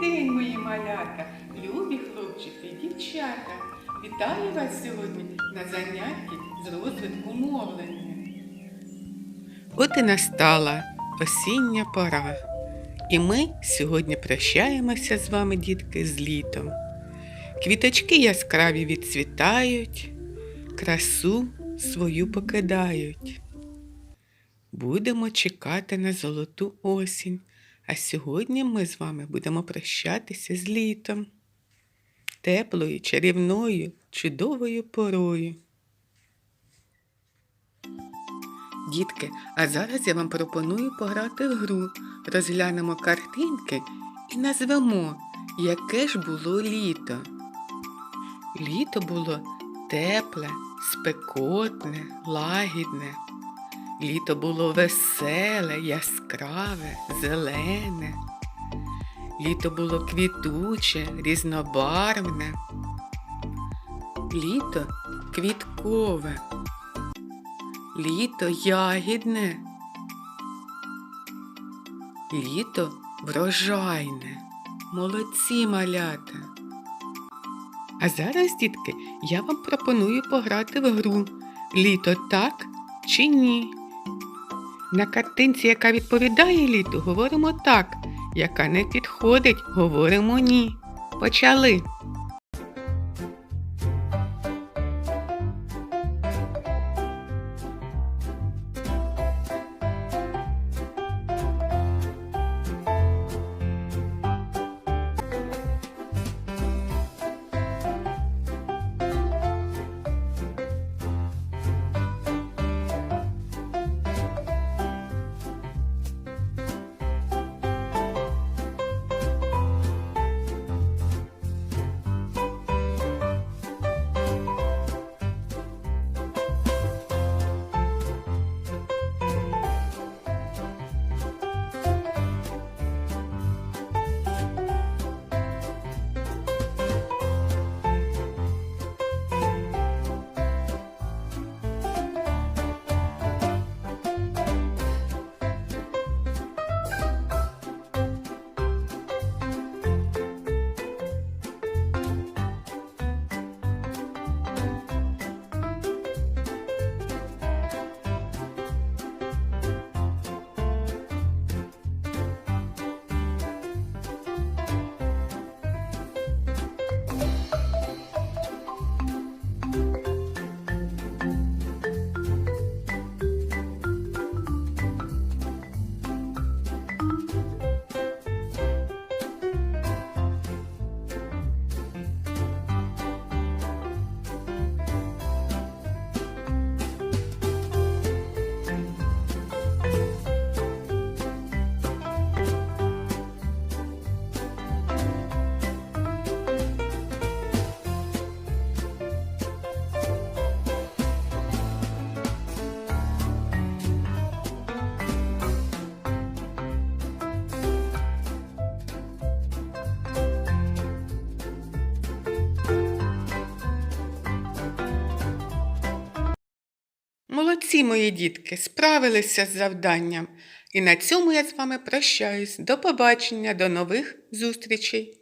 день, мої малята, любі хлопчики і дівчата. Вітаю вас сьогодні на занятті з розвитку мовлення. От і настала осіння пора. І ми сьогодні прощаємося з вами, дітки, з літом. Квіточки яскраві відцвітають, красу свою покидають. Будемо чекати на золоту осінь, а сьогодні ми з вами будемо прощатися з літом, теплою, чарівною, чудовою порою. Дітки, а зараз я вам пропоную пограти в гру. Розглянемо картинки і назвемо, яке ж було літо. Літо було тепле, спекотне, лагідне. Літо було веселе, яскраве, зелене. Літо було квітуче, різнобарвне. Літо квіткове. Літо ягідне. Літо врожайне. Молодці малята. А зараз, дітки, я вам пропоную пограти в гру Літо так чи ні. На картинці, яка відповідає літу, говоримо так, яка не підходить, говоримо ні. Почали. Молодці, мої дітки, справилися з завданням. І на цьому я з вами прощаюсь. До побачення, до нових зустрічей.